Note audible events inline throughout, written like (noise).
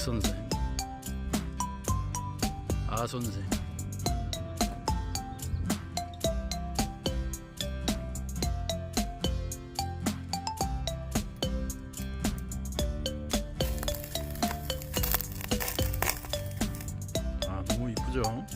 백선생. 아선생. 아 너무 이쁘죠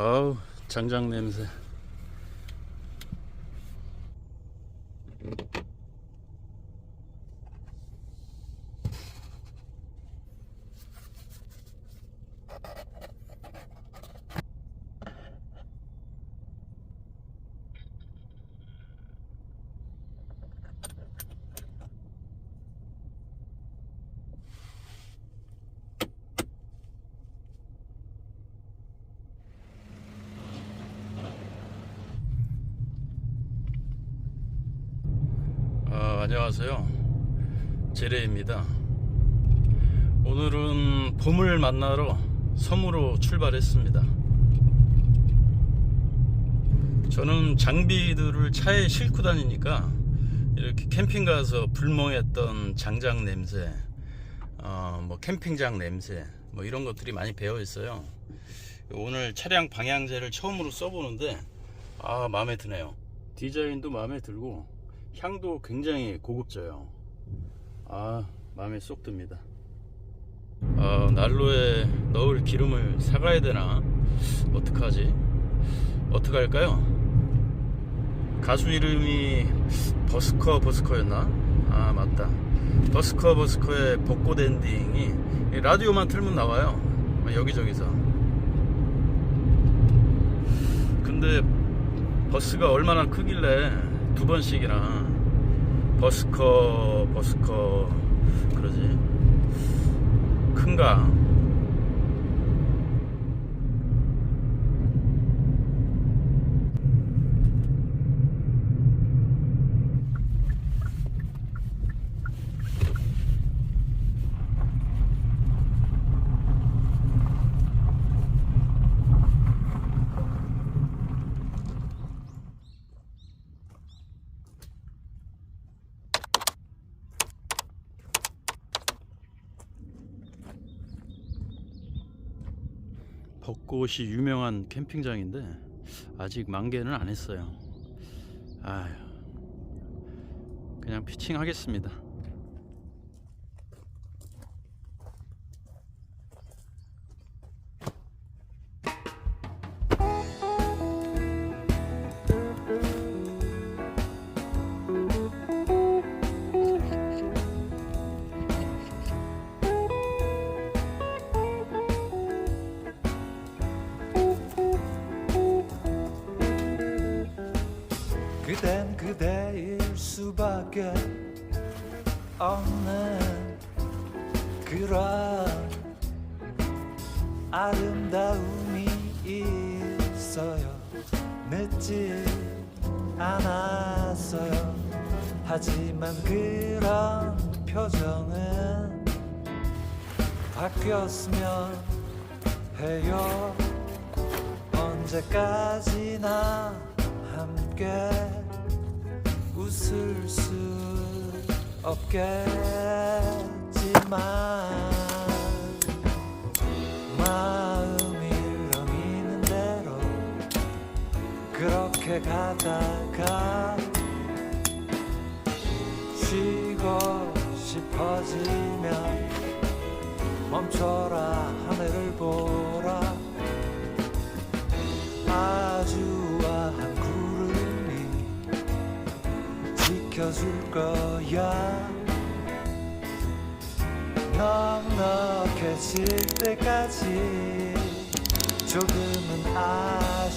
아우 장작 냄새 아, 안녕하세요. 제레입니다. 오늘은 봄을 만나러 섬으로 출발했습니다. 저는 장비들을 차에 싣고 다니니까 이렇게 캠핑 가서 불멍했던 장작 냄새 어, 뭐 캠핑장 냄새 뭐 이런 것들이 많이 배어 있어요. 오늘 차량 방향제를 처음으로 써보는데 아 마음에 드네요. 디자인도 마음에 들고 향도 굉장히 고급져요. 아, 마음에 쏙 듭니다. 아, 난로에 넣을 기름을 사가야 되나? 어떡하지? 어떡할까요? 가수 이름이 버스커 버스커였나? 아, 맞다. 버스커 버스커의 벚꽃 엔딩이 이 라디오만 틀면 나와요. 여기저기서. 근데 버스가 얼마나 크길래 두 번씩이나 버스커 버스커 그러지. 큰가 벚꽃이 유명한 캠핑장인데 아직 만개는 안 했어요. 아휴, 그냥 피칭 하겠습니다. 그대일 수밖에 없는 그런 아름다움이 있어요. 늦지 않았어요. 하지만 그런 표정은 바뀌었으면 해요. 언제까지나 함께 웃을 수 없겠지만 마음이 흘렁이는 대로 그렇게 가다가 쉬고 싶어지면 멈춰라 하늘을 보라. 아주 지켜줄 거야. 넉넉해질 때까지 조금은 아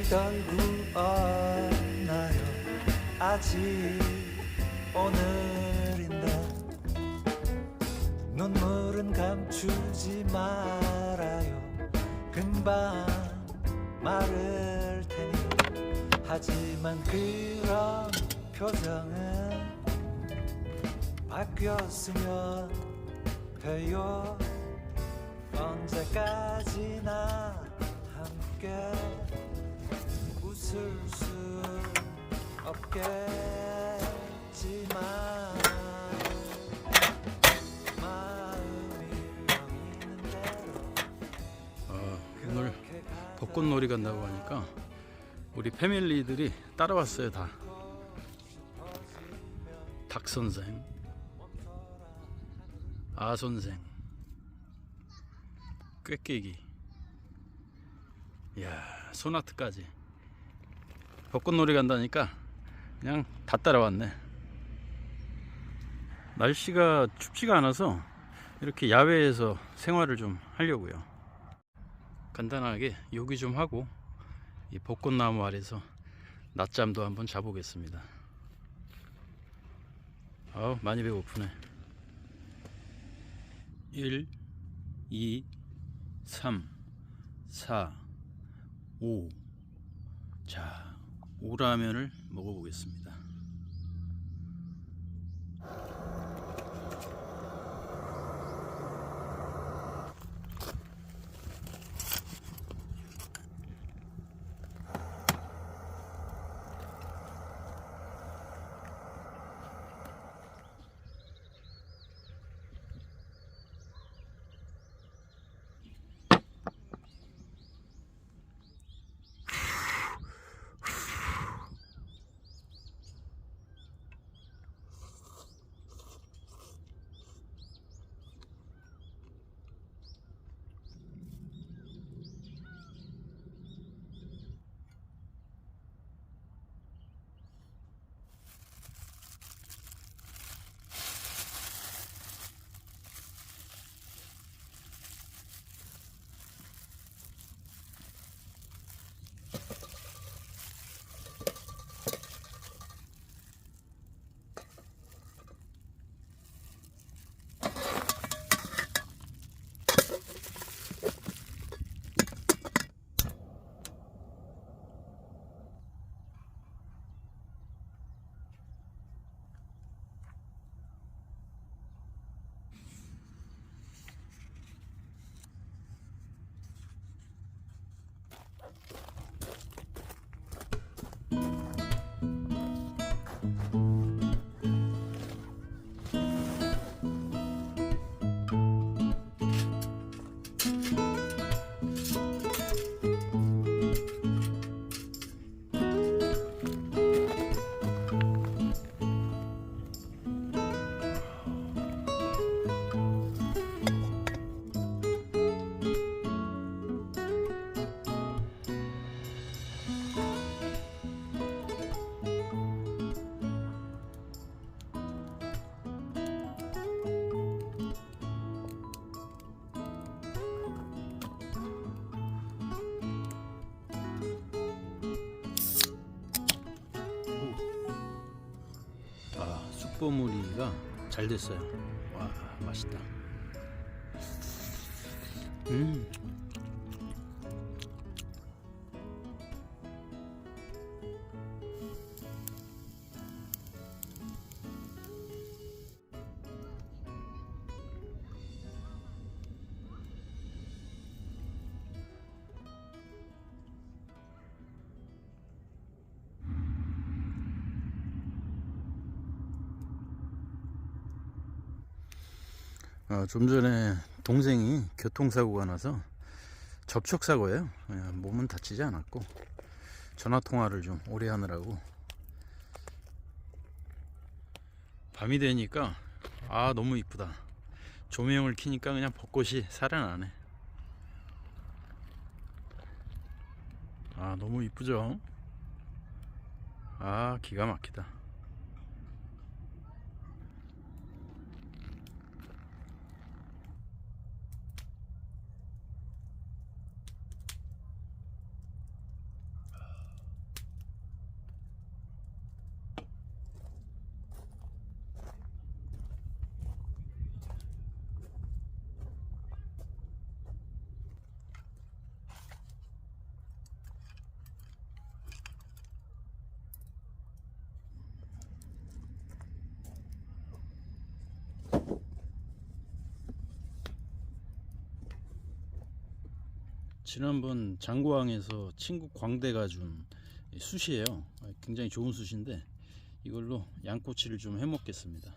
고개를 떨구었나요? 아직 오늘인데 눈물은 감추지 말아요. 금방 마를 테니. 하지만 그런 표정은 바뀌었으면 해요. 언제까지나 함께 웃을 수 없겠지만 아, 오늘 벚꽃놀이 간다고 하니까 우리 패밀리들이 따라왔어요 다. 닭 선생, 아 선생, 꾀깨기, 야 소나트까지 벚꽃놀이 간다니까 그냥 다 따라왔네. 날씨가 춥지가 않아서 이렇게 야외에서 생활을 좀 하려고요. 간단하게 요기 좀 하고 이 벚꽃나무 아래서 낮잠도 한번 자보겠습니다. 아우 많이 배고프네. 1, 2, 3, 4, 5. 자, 오라면을 먹어보겠습니다. 아, 쑥버무리가 잘 됐어요. 와, 맛있다. 음. 어, 좀 전에 동생이 교통사고가 나서 접촉사고예요. 예, 몸은 다치지 않았고 전화 통화를 좀 오래 하느라고 밤이 되니까 아 너무 이쁘다. 조명을 켜니까 그냥 벚꽃이 살아나네. 아 너무 이쁘죠? 아 기가 막히다. 지난번 장고항에서 친구 광대가 준이 숯이에요. 아, 굉장히 좋은 숯인데 이걸로 양꼬치를 좀 해 먹겠습니다.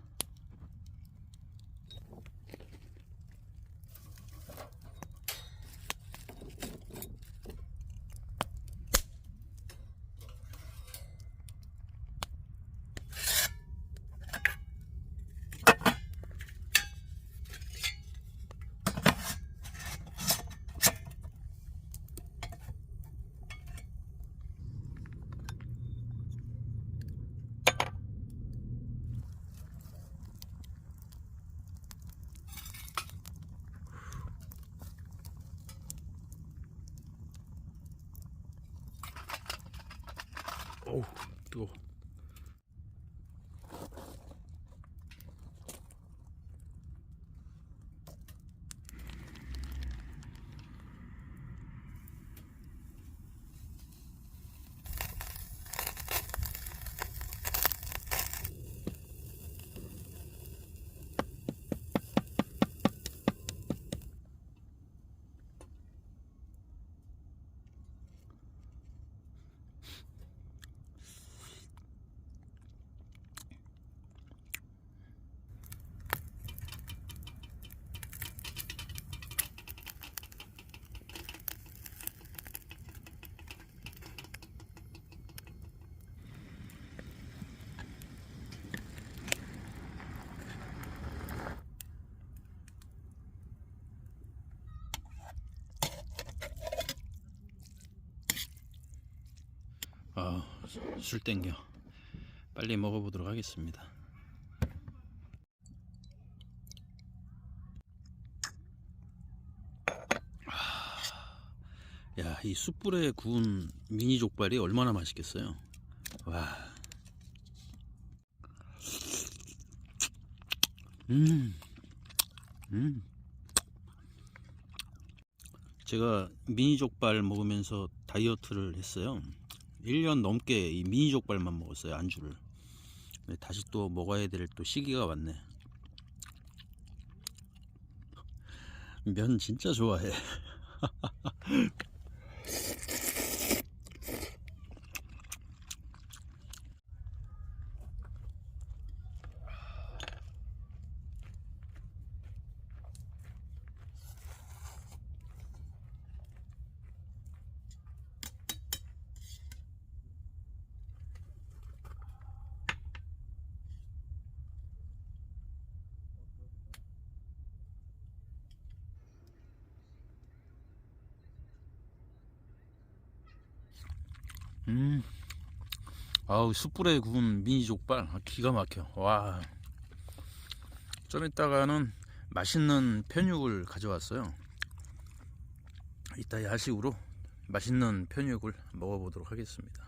어우 뜨거. 워 아, 술 땡겨. 빨리 먹어보도록 하겠습니다. 아, 야, 이 숯불에 구운 미니 족발이 얼마나 맛있겠어요. 와. 음. 음. 제가 미니 족발 먹으면서 다이어트를 했어요. 1년 넘게 이 미니 족발만 먹었어요 안주를. 다시 또 먹어야 될 또 시기가 왔네. 면 진짜 좋아해 (laughs) 음. 아우 숯불에 구운 미니 족발. 아, 기가 막혀. 와 좀 이따가는 맛있는 편육을 가져왔어요. 이따 야식으로 맛있는 편육을 먹어보도록 하겠습니다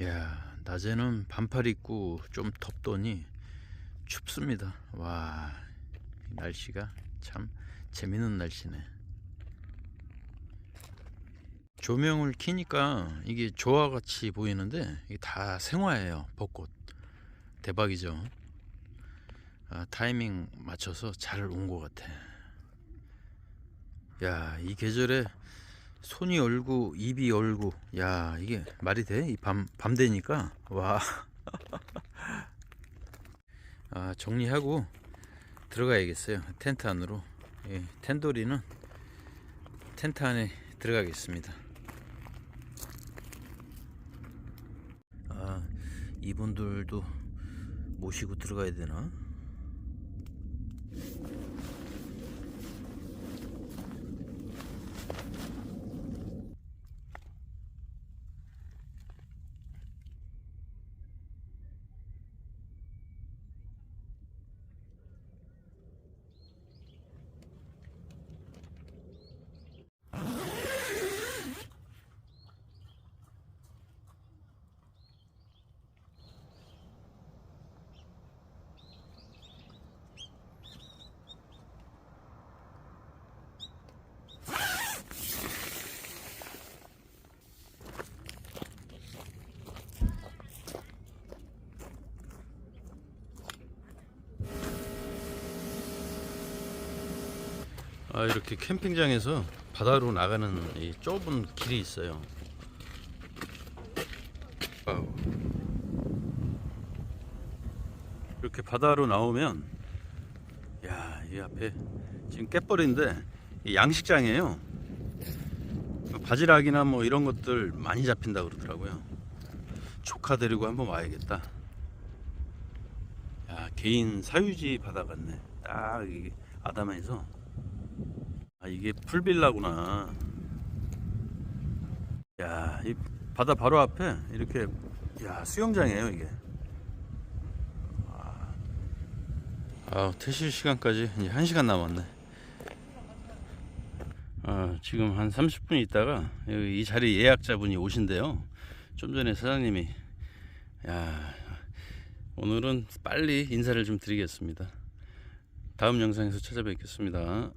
야 낮에는 반팔 입고 좀 덥더니 춥습니다. 와이 날씨가 참 재밌는 날씨네. 조명을 켜니까 이게 조화 같이 보이는데 이게 다 생화예요 벚꽃. 대박이죠? 아, 타이밍 맞춰서 잘 온 것 같아. 야 이 계절에 손이 얼고 입이 얼고. 야 이게 말이 돼? 이 밤 밤 되니까? 와. (laughs) 아, 정리하고 들어가야겠어요. 텐트 안으로. 예, 텐돌이는 텐트 안에 들어가겠습니다. 아 이분들도 모시고 들어가야 되나? 아 이렇게 캠핑장에서 바다로 나가는 이 좁은 길이 있어요. 이렇게 바다로 나오면 야, 이 앞에 지금 이 양식장이에요. 바지락이나 뭐 이런 것들 많이 잡힌다 그러더라고요. 조카 데리고 한번 와야겠다. 야, 개인 사유지 바다 같네. 딱 이게 아담해서. 아, 이게 풀빌라구나. 야, 이 바다 바로 앞에 이렇게 야, 수영장이에요, 이게. 아, 퇴실 시간까지 이제 1시간 남았네. 아, 지금 한 30분 있다가 이 자리 예약자분이 오신대요. 좀 전에 사장님이 야, 오늘은 빨리 인사를 좀 드리겠습니다. 다음 영상에서 찾아뵙겠습니다.